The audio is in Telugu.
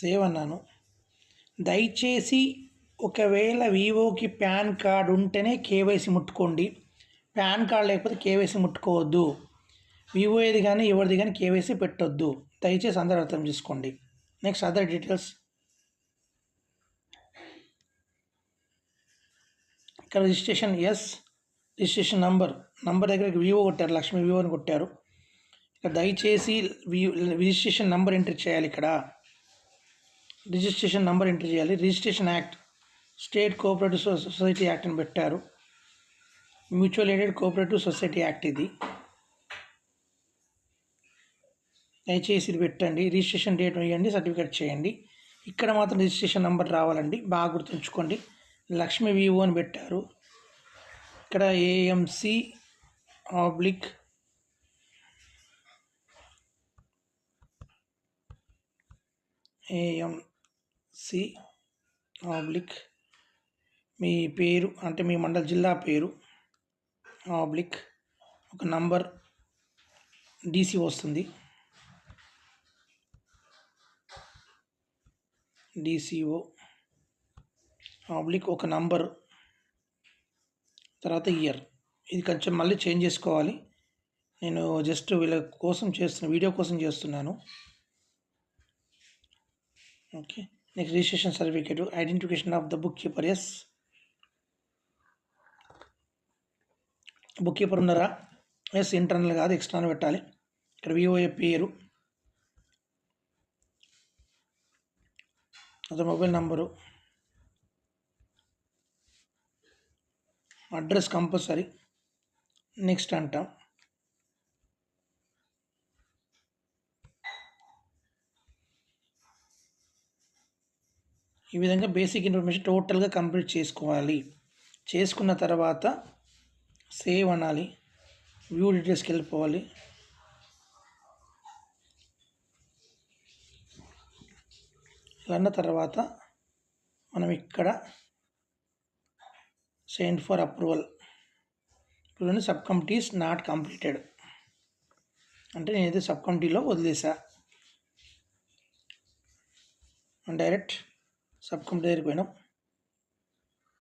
సేవ్ అన్నాను దయచేసి ఒకవేళ వివోకి పాన్ కార్డ్ ఉంటేనే కేవైసీ ముట్టుకోండి. పాన్ కార్డ్ లేకపోతే కేవైసీ ముట్టుకోవద్దు. వివో ఏది కానీ ఎవరిది కానీ కేవైసీ పెట్టొద్దు. దయచేసి అందరూ అర్థం చేసుకోండి. Next other details. ఇక్కడ registration yes registration number. Number దగ్గర వివో కొట్టారు లక్ష్మీ వివో అని కొట్టారు. ఇక్కడ దయచేసి వి- రిజిస్ట్రేషన్ నంబర్ ఎంటర్ చేయాలి ఇక్కడ. రిజిస్ట్రేషన్ నెంబర్ ఎంటర్ చేయాలి. Registration act state cooperative society act అని పెట్టారు. Mutual aided cooperative society act ఇది. దయచేసి ఇది పెట్టండి. రిజిస్ట్రేషన్ డేట్ వేయండి సర్టిఫికేట్ చేయండి. ఇక్కడ మాత్రం రిజిస్ట్రేషన్ నెంబర్ రావాలండి. బాగా గుర్తుంచుకోండి. లక్ష్మీ వివో అని పెట్టారు. ఇక్కడ ఏఎంసి ఆబ్లిక్ సి ఆబ్లిక్ మీ పేరు అంటే మీ మండల జిల్లా పేరు ఆబ్లిక్ ఒక నంబర్ డీసీ వస్తుంది. డిసిఓ ఆబ్లిక్ ఒక నంబర్ తర్వాత ఇయర్. ఇది కొంచెం మళ్ళీ చేంజ్ చేసుకోవాలి. నేను జస్ట్ వీళ్ళ కోసం చేస్తున్న వీడియో కోసం చేస్తున్నాను. Okay. Next registration certificate identification of the book keeper yes book keeper ఉన్నారా? ఎస్ ఇంటర్నల్ కాదు ఎక్స్టర్నల్ పెట్టాలి. ఇక్కడ విఓఏ పేరు. అతని mobile number address compulsory next అంటాం. ఈ విధంగా బేసిక్ ఇన్ఫర్మేషన్ టోటల్గా కంప్లీట్ చేసుకోవాలి. చేసుకున్న తర్వాత సేవ్ అనాలి. వ్యూ డీటెయిల్స్కి వెళ్ళిపోవాలి. అన్న తర్వాత మనం ఇక్కడ సెండ్ ఫర్ అప్రూవల్ ఇప్పుడు సబ్ కమిటీస్ నాట్ కంప్లీటెడ్ అంటే నేనైతే సబ్ కమిటీలో వదిలేసా. డైరెక్ట్ సబ్ కమిటీ దగ్గరికి పోయినాం